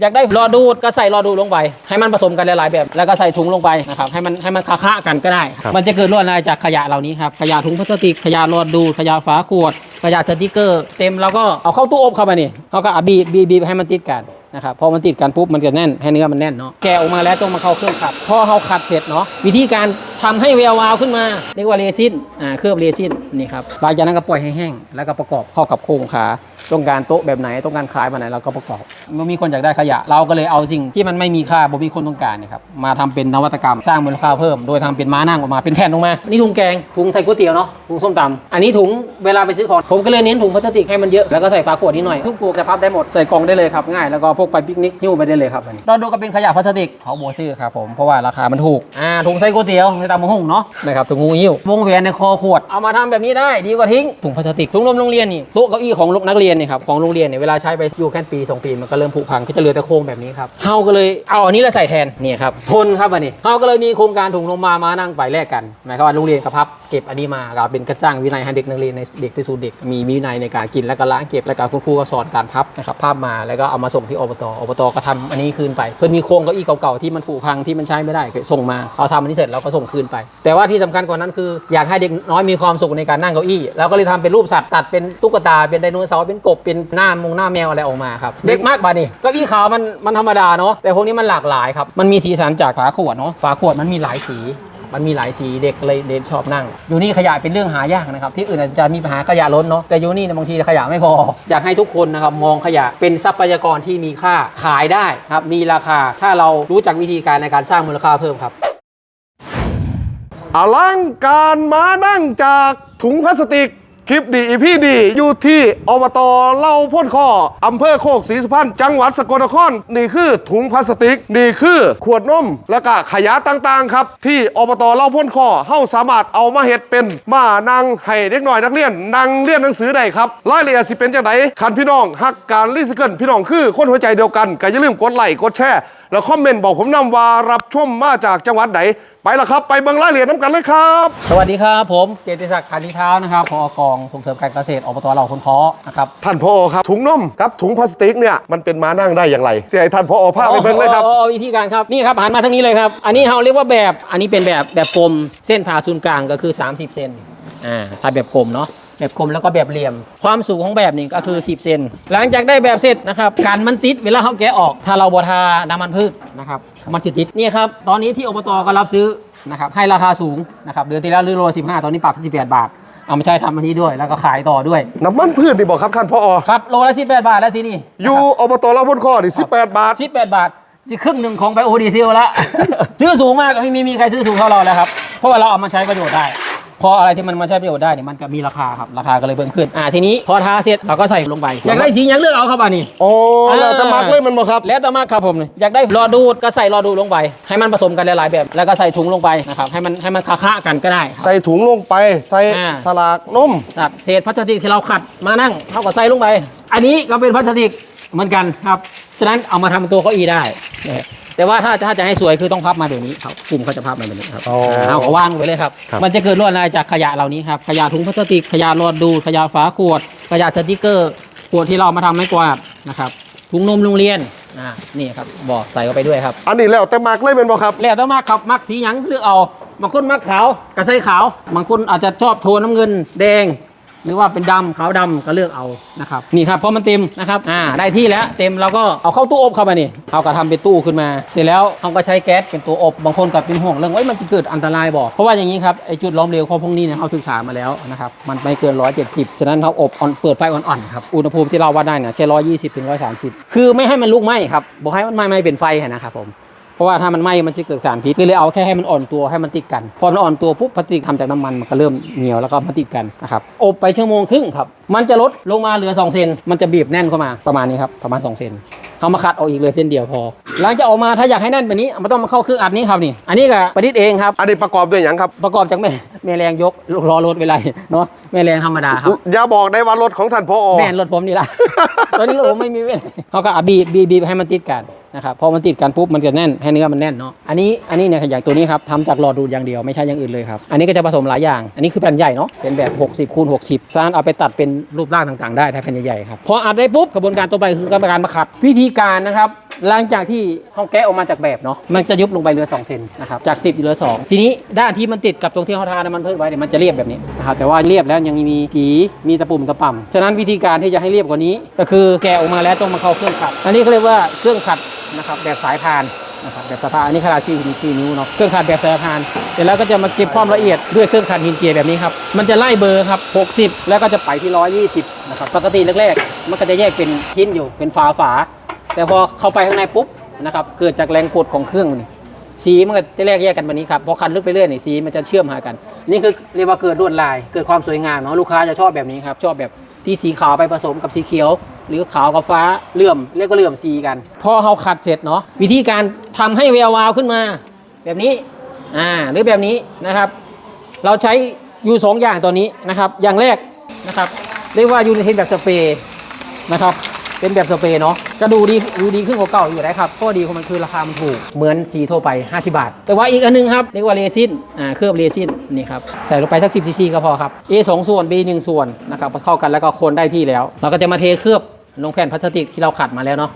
อยากได้รอดูดก็ใส่รอดูดลงไป ให้มันผสมกันหลายๆแบบ แล้วก็ใส่ถุงลงไปนะครับให้มันให้มันคะๆกันก็ได้ ครับ มันจะเกิดลวดลายจากขยะเหล่านี้ครับขยะถุงพลาสติกขยะรอดูดขยะฝาขวด ขยะสติกเกอร์ เต็มแล้วก็เอาเข้าตู้อบเข้ามานี่เขาก็อะบีบบีบบีบให้มันติดกันนะครับพอมันติดกันปุ๊บมันจะแน่นให้เนื้อมันแน่นเนาะแกะออกมาแล้วต้องมาเข้าเครื่องขัดพอเขาขัดเสร็จเนาะวิธีการทำให้แวววาวขึ้นมาเรียกว่าเรซินอ่าเคลือบเรซินนี่ครับหลังจากนั้นก็ปล่อยให้แห้งแล้วก็ประกอบเข้ากับโครงขา ต้องการโต๊ะแบบไหนต้องการคล้ายแบบไหนเราก็ประกอบเมื่อมีคนอยากได้ขยะ เราก็เลยเอาสิ่งที่มันไม่มีค่าบ่มีคนต้องการเนี่ยครับมาทำเป็นนวัตกรรมสร้างมูลค่าเพิ่ม โดยทำเป็นม้านั่งออกมาเป็นแผ่นออกมา นี่ถุงแกงถุงใส่ก๋วยเตี๋ยวเนาะถุงส้มตำอันนี้ถุงเวลาไปซื้อของผมก็เลยเน้นถุงพลาสติกให้มันเยอะแล้วก็ใส่ฝาขวดนิดหน่อยทุกตัวจะพับได้หมดใส่กล่องได้เลยครับง่ายแล้วก็พกไปปิกนิกหิ้วไปได้เลยครับอันนี้เราดูก็เป็นขยะพลาสติกเขาโบชื่อครับผมเพราะว่าราคามันถูกอ่าถุงใส่ก๋วยเตี๋ยวใส่ตำมะฮุ่งเนาะนะครับถุงงูหิ้ววงแหวนในคอขวดเอามาทำแบบนี้ได้ดีกว่าทิ้งถุงพลาสติกถุงนมโรงเรียนนี่โต๊ะเก้าอี้ของนักเรียนเนี่ยครับของโรงเรียนเนี่ยเวลาใช้ไปอยู่แค่ปีสองปีมันก็เริ่มผุพังก็จะเหลือแต่โครงแบบนี้ครับเฮาก็เลยเอาอันนี้แล้วใส่แทนเนี่ยครับทนครับอันนี้เฮาก็เลยมีโครงการถุงลมมามานั่งไปแลกกันหมายความว่าโรงเรียนกระพับเก็บอันนี้มาก็เป็นการสร้างวินัยให้เด็กนักเรียนในเด็กที่สูนเด็กมีวินัยในการกินแล้วก็ล้างเก็บแล้วก็คุณครูก็สอนการพับนะครับภาพมาแล้วก็เอามาส่งที่อบตอบตก็ทำอันนี้คืนไป เพื่อนมีโครงเก้าอี้เก่าๆที่มันผุพังที่มันใช้ไม่ได้ส่งมาเอาทำอันนี้เสร็จแล้วก็ส่งคืนไป แต่ว่าที่สำคัญกว่านั้นคือ อยากให้เด็กน้อยมีความสุขในการนั่งเก้าอี้แล้วก็เลยทำเป็นรูปสัตว์ตัดเป็นตุ๊กตาเป็นไดโนเสาร์เป็นกบเป็นหน้ามงหน้าแมวอะไรออกมาครับเด็กมากป่ะนี่เก้าอี้ขาวมันมันธรรมดาเนาะแต่พวกนี้มันหลากหลายครับมันมีสีสันจากฝาขวดเนาะฝาขวดมันมีหลายสี มันมีหลายสีเด็กเลยเด็กชอบนั่ง อยู่นี่ขยะเป็นเรื่องหายากนะครับ ที่อื่นอาจจะมีปัญหาขยะล้นเนาะแต่อยู่นี่บางทีขยะไม่พอ อยากให้ทุกคนนะครับมองขยะเป็นทรัพยากรที่มีค่าขายได้ครับมีราคาถ้าเรารู้จักวิธีการในการสร้างมูลค่าเพิ่มครับอลังการมานั่งจากถุงพลาสติก คลิปดีอีพี่ดีอยู่ที่อบตเล่าพ่นข้ออำเภอโคกศรีสุพรรณจังหวัดสกลนครนี่คือถุงพลาสติก นี่คือขวดนมแล้วก็ขยะต่างๆครับ ที่อบตเล่าพ่นข้อเฮาสามารถเอามาเฮ็ดเป็นมานั่งให้เด็กน้อยนักเรียนนั่งเรียนหนังสือได้ครับรายละเอียดสิเป็นจังไดคันพี่น้องฮักการรีไซเคิลพี่น้องคือคนหัวใจเดียวกันก็อย่าลืมกดไลค์กดแชร์แล้วคอมเมนต์บอกผมนำว่ารับชมมาจากจังหวัดไหนไปละครับ ไปเบิ่งรายละเอียดน้ำกันเลยครับ สวัสดีครับผมเกียรติศักดิ์คานิเท้านะครับพอกองส่งเสริมการเกษตรอบตเหล่าคนเคาะนะครับท่านพอครับถุงนมกับถุงพลาสติกเนี่ยมันเป็นม้านั่งได้อย่างไรเสียให้ท่านพอภาพไปเบิ่งเลยครับอ๋ออ๋อวิธีการครับนี่ครับหันมาทางนี้เลยครับ อันนี้เราเรียกว่าแบบอันนี้เป็นแบบแบบกลมเส้นผ่าศูนย์กลางก็คือ 30 เซนอ่าถ้าแบบกลมเนาะ แบบกลมแล้วก็แบบเหลี่ยม ความสูงของแบบนี้ก็คือ 10 เซนหลังจากได้แบบเสร็จนะครับการมันติดเวลาเขาแกะออก ถ้าเราบทาน้ำมันพืชนะครับมันจะติดนี่ครับตอนนี้ที่อบตก็รับซื้อนะครับให้ราคาสูงนะครับเดือนที่แล้วลือโลละ15ตอนนี้ปรับ18บาทเอามาใช้ทำอันนี้ด้วยแล้วก็ขายต่อด้วย น้ำมันพืชนี่บอกครับท่านพอครับโลละ18บาทแล้วที่นี่อยู่อบตเล่าพ่นข้อนี่18บาท18บาทสิครึ่งหนึ่งของไบโอดีเซลละซื้อสูงมากไม่มีมีใครซื้อสูงเท่าเราแล้วครับเพราะว่าเราเอามาใช้ประโยชน์ได้ พออะไรที่มันมาใช้ประโยชน์ได้เนี่ยมันก็มีราคาครับราคาก็เลยเพิ่มขึ้นอ่าทีนี้พอทาเสร็จเราก็ใส่ลงไปอยากได้สีอย่างเลือกเอาครับอันนี้ โอ้แล้วแต่มักเลยมันบอกครับ แล้วแต่มากครับผมอยากได้รอดูดก็ใส่รอดูดลงไป ให้มันผสมกันหลายๆแบบ แล้วก็ใส่ถุงลงไปนะครับให้มันให้มันคะๆกันก็ได้ครับ ใส่ถุงลงไป ใส่อ่า สลากนม ครับเศษพลาสติกที่เราขัดมานั่งเท่ากับใส่ลงไป อันนี้ก็เป็นพลาสติกเหมือนกันครับฉะนั้นเอามาทำเป็นตัวเก้าอี้ได้นะฮะ แต่ว่าถ้าถ้าจะให้สวยคือต้องพับมาแบบนี้ครับกลุ่มเขาจะพับมาแบบนี้ครับอ๋ออ่าเอาก็วางไว้เลยครับ ครับ มันจะเกิดลวดลายจากขยะเหล่านี้ครับขยะถุงพลาสติกขยะหลอดดูดขยะฝาขวด ขยะสติกเกอร์ขวดที่เราเอามาทำไม้กวาดนะครับถุงนมโรงเรียนอ่านี่ครับบอกใส่เข้าไปด้วยครับ อันนี้แล้วแต่มักเลยเป็นบอกครับ แล้วแต่มากครับมักสีหยังเลือกเอาบางคนมักขาวกระใสขาว บางคนอาจจะชอบโทนน้ำเงินแดง หรือว่าเป็นดำขาวดำก็เลือกเอานะครับนี่ครับพอมันเต็มนะครับอ่าได้ที่แล้วเต็มเราก็เอาเข้าตู้อบเข้ามานี่เขาก็ทำเป็นตู้ขึ้นมา เสร็จแล้วเขาก็ใช้แก๊สเป็นตัวอบบางคนก็เป็นห่วงเรื่องว่ามันจะเกิดอันตรายบอกเพราะว่าอย่างนี้ครับไอจุดล้อมเหลวของพวกนี้เนี่ยเขาศึกษามาแล้วนะครับมันไม่เกิน 170 ฉะนั้นเขาอบอ่อนเปิดไฟอ่อนๆครับอุณหภูมิที่เราวัดได้เนี่ยแค่120ถึง130 คือไม่ให้มันลุกไหม้ครับบอกให้มันไหม้ไม่เป็นไฟนะครับผม เพราะว่าถ้ามันไหม้มันจะเกิดสารพิษก็เลยเอาแค่ให้มันอ่อนตัวให้มันติดกัน พอมันอ่อนตัวปุ๊บพลาสติกทำจากน้ำมันมันก็เริ่มเหนียวแล้วก็มาติดกันนะครับอบไปชั่วโมงครึ่งครับมันจะลดลงมาเหลือ2เซนมันจะบีบแน่นเข้ามาประมาณนี้ครับประมาณ2เซนเอามาคัดเอาอีกเลยเส้นเดียวพอ หลังจากออกมาถ้าอยากให้แน่นแบบนี้มันต้องมาเข้าเครื่องอัดนี้ครับนี่ อันนี้ก็ประดิษฐ์เองครับ อันนี้ประกอบด้วยอย่างครับ ประกอบจากแม่แม่แรงยกล้อรถเวลาเนาะแม่แรงธรรมดาครับ อย่าบอกได้ว่ารถของท่านพอแม่นรถผมนี่ละตอนนี้รถผมไม่มีเว้นเขาก็อะบีบบีบบีบให้มันติดกัน นะครับพอมันติดกันปุ๊บมันจะแน่นให้เนื้อมันแน่นเนาะอันนี้อันนี้เนี่ยอย่างตัวนี้ครับทำจากหลอดดูดอย่างเดียวไม่ใช่อย่างอื่นเลยครับอันนี้ก็จะผสมหลายอย่าง อันนี้คือแผ่นใหญ่เนาะเป็นแบบ 60คูณ60สามารถเอาไปตัดเป็นรูปร่างต่างๆได้ถ้าแผ่นใหญ่ๆครับพออัดได้ปุ๊บกระบวนการต่อไปคือกระบวนการมาขัดวิธีการนะครับ หลังจากที่เขาแกะออกมาจากแบบเนาะมันจะยุบลงไปเหลือ 2 เซนนะครับจาก 10เหลือ 2 ทีนี้ด้านที่มันติดกับตรงที่เขาทาน้ำมันพืชไว้เนี่ยมันจะเรียบแบบนี้นะครับแต่ว่าเรียบแล้วยังมีสีมีตะปุ่มตะป่ำฉะนั้นวิธีการที่จะให้เรียบกว่านี้ ก็คือแกะออกมาแล้วต้องมาเข้าเครื่องขัด อันนี้เขาเรียกว่าเครื่องขัดนะครับแบบสายพานนะครับแบบสายพานอันนี้ขนาด4 4นิ้วเนาะเครื่องขัดแบบสายพานเสร็จแล้วก็จะมาเก็บความละเอียดด้วยเครื่องขัดหินเจียแบบนี้ครับมันจะไล่เบอร์ครับ60 แล้วก็จะไปที่ 120นะครับปกติแรกๆมันก็จะแยกเป็นชิ้นอยู่เป็นฝาฝา แต่พอเข้าไปข้างในปุ๊บนะครับเกิดจากแรงกดของเครื่องนี่สีมันก็จะแยกแยกกันแบบนี้ครับพอคันลึกไปเรื่อยนี่สีมันจะเชื่อมหากัน นี่คือเรียกว่าเกิดลวดลาย เกิดความสวยงามเนาะลูกค้าจะชอบแบบนี้ครับชอบแบบที่สีขาวไปผสมกับสีเขียว หรือขาวกับฟ้าเลื่อมเรียกว่าเลื่อมสีกัน พอเขาขัดเสร็จเนาะวิธีการทำให้แวววาวขึ้นมา แบบนี้อ่าหรือแบบนี้นะครับ เราใช้อยู่สองอย่างตัวนี้นะครับ อย่างแรกนะครับ เรียกว่ายูนิเทนแบบสเปรย์นะครับ เป็นแบบสเปรย์เนาะก็ดูดีดูดีขึ้นกว่าเก่าอยู่นะครับข้อดีของมันคือราคามันถูก เหมือนสีทั่วไป 50 บาท แต่ว่าอีกอันนึงครับเรียกว่าเรซินอ่าเคลือบเรซินนี่ครับใส่ลงไปสัก 10ซีซีก็พอครับ A 2ส่วน B 1ส่วนนะครับเข้ากันแล้วก็คนได้ที่แล้ว เราก็จะมาเทเคลือบลงแผ่นพลาสติกที่เราขัดมาแล้วเนาะ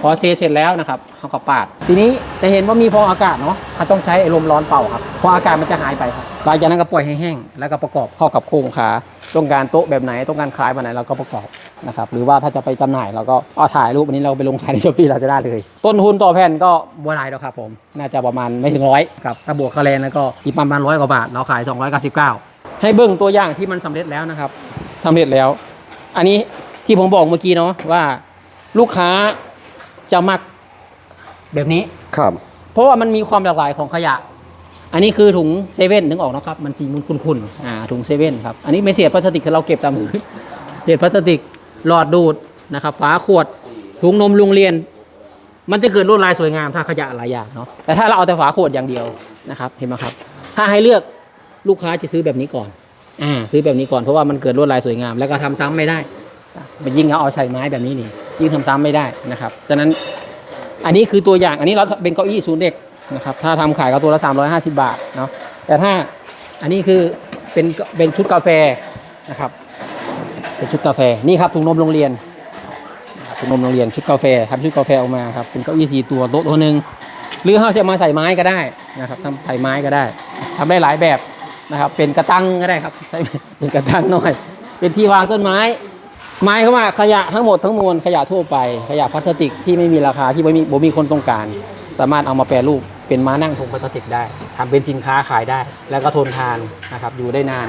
พอเซเสร็จแล้วนะครับเขาก็ปาด ทีนี้จะเห็นว่ามีฟองอากาศเนาะเขาต้องใช้ไอ้ลมร้อนเป่าครับฟองอากาศมันจะหายไปครับ หลังจากนั้นก็ปล่อยให้แห้ง แล้วก็ประกอบเข้ากับโครงขา ต้องการโต๊ะแบบไหนต้องการคล้ายแบบไหนเราก็ประกอบนะครับหรือว่าถ้าจะไปจำหน่ายเราก็เอาถ่ายรูปอันนี้เราไปลงขายในช้อปปี้เราจะได้เลย ต้นทุนต่อแผ่นก็บัวลายแล้วครับผม น่าจะประมาณไม่ถึงร้อยครับถ้าบวกคะแนนแล้วก็สิประมาณร้อยกว่าบาท เราขาย 299 ให้เบิ้งตัวอย่างที่มันสำเร็จแล้วนะครับสำเร็จแล้ว อันนี้ที่ผมบอกเมื่อกี้เนาะว่าลูกค้าจะมักแบบนี้ครับ เพราะว่ามันมีความหลากหลายของขยะ อันนี้คือถุงเซเว่นนึกออกนะครับ มันสีมุนคุณๆอ่าถุงเซเว่นครับอันนี้ไม่เศษพลาสติกคือเราเก็บตามมือเศษพลาสติกหลอดดูดนะครับฝาขวดถุงนมโรงเรียน มันจะเกิดลวดลายสวยงามถ้าขยะหลายอย่างเนาะแต่ถ้าเราเอาแต่ฝาขวดอย่างเดียวนะครับเห็นไหมครับ ถ้าให้เลือกลูกค้าจะซื้อแบบนี้ก่อนอ่าซื้อแบบนี้ก่อนเพราะว่ามันเกิดลวดลายสวยงาม แล้วก็ทำซ้ำไม่ได้มันยิ่งเอาเอาใส่ไม้แบบนี้นี่ยิ่งทำซ้ำไม่ได้นะครับฉะนั้นอันนี้คือตัวอย่างอันนี้เราเป็นเก้าอี้ศูนย์เด็ก นะครับถ้าทำขายก็ตัวละ 350 บาทเนาะแต่ถ้าอันนี้คือเป็นเป็นชุดกาแฟนะครับเป็นชุดกาแฟนี่ครับถุงนมโรงเรียนถุงนมโรงเรียนชุดกาแฟทำชุดกาแฟออกมาครับเป็นเก้าอี้สีตัวโต๊ะตัวหนึ่งหรือเขาจะมาใส่ไม้ก็ได้นะครับทำใส่ไม้ก็ได้ทำได้หลายแบบนะครับเป็นกระตังก็ได้ครับใช้เป็นกระตังหน่อย เป็นที่วางต้นไม้หมายเขามว่าขยะทั้งหมดทั้งมวลขยะทั่วไป ขยะพลาสติกที่ไม่มีราคาที่ไม่มีบ่มีคนต้องการ สามารถเอามาแปรรูป เป็นม้านั่งถุงพลาสติกได้ทำเป็นสินค้าขายได้ แล้วก็ทนทานนะครับอยู่ได้นาน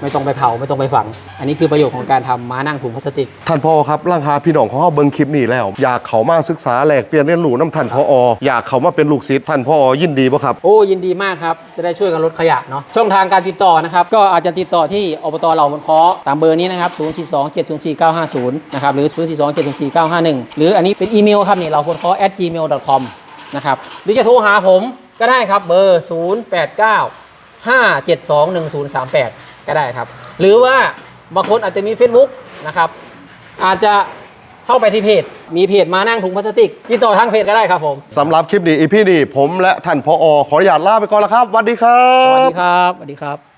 ไม่ต้องไปเผาไม่ต้องไปฝัง อันนี้คือประโยชน์ของการทำม้านั่งถุงพลาสติก ท่านพ่อครับร่างหาพี่น้องของเขาเบิ่งคลิปนี้แล้ว อยากเขามาศึกษาแหลกเปลี่ยนเรียนรู้น้ำท่านพ่ออยากเขามาเป็นลูกศิษย์ท่านพ่อยินดีป่ะครับ โอ้ยินดีมากครับ จะได้ช่วยกันลดขยะเนาะช่องทางการติดต่อนะครับ ก็อาจจะติดต่อที่อบตเหล่าบนเคาะตามเบอร์นี้นะครับ 0 4 2 7 0 4 9 5 0 นะครับ หรือ 0 4 2 7 0 4 9 5 1 หรืออันนี้เป็นอีเมลครับนี่เหล่าบนเคาะ at gmail com นะครับหรือจะโทรหาผมก็ได้ครับเบอร์ 0 8 9 5 7 2 1 0 3 8 ก็ได้ครับ หรือว่าบางคนอาจจะมี Facebook นะครับ อาจจะเข้าไปที่เพจ มีเพจมานั่งถุงพลาสติกติดต่อทางเพจก็ได้ครับผม สำหรับคลิปนี้อีพี่นี้ผมและท่านพ่อขออนุญาตลาไปก่อนแล้วครับสวัสดีครัสวัสบดีครับ สวัสดีครับ